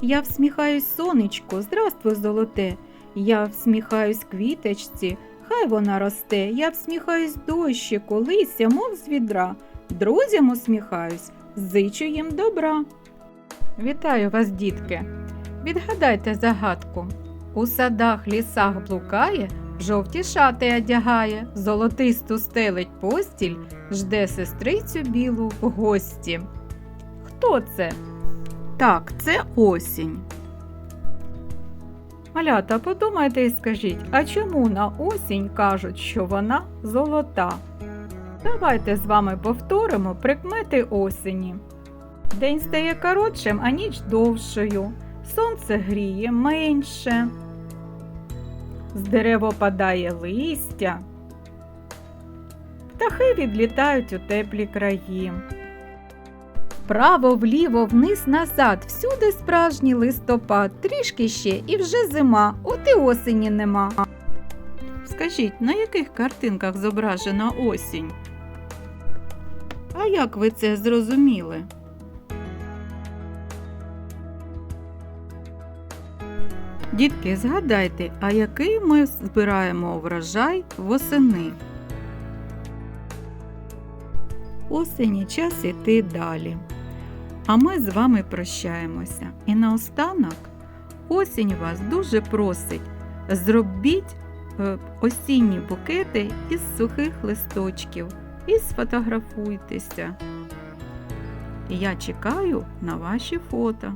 Я всміхаюсь сонечку, здравствуй, золоте. Я всміхаюсь квіточці, хай вона росте. Я всміхаюсь дощику, лися, мов з відра. Друзям усміхаюсь, зичу їм добра. Вітаю вас, дітки! Відгадайте загадку. У садах, лісах блукає, жовті шати одягає, золотисту стелить постіль, жде сестрицю білу в гості. Хто це? Так, це осінь. Малята, подумайте і скажіть, а чому на осінь кажуть, що вона золота? Давайте з вами повторимо прикмети осені. День стає коротшим, а ніч довшою. Сонце гріє менше. З дерев опадає листя. Птахи відлітають у теплі краї. Вправо, вліво, вниз, назад, всюди справжній листопад, трішки ще і вже зима, от і осені нема. Скажіть, на яких картинках зображена осінь? А як ви це зрозуміли? Дітки, згадайте, а який ми збираємо врожай восени? Осені час іти далі. А ми з вами прощаємося. І наостанок осінь вас дуже просить. Зробіть е, осінні букети із сухих листочків і сфотографуйтеся. Я чекаю на ваші фото.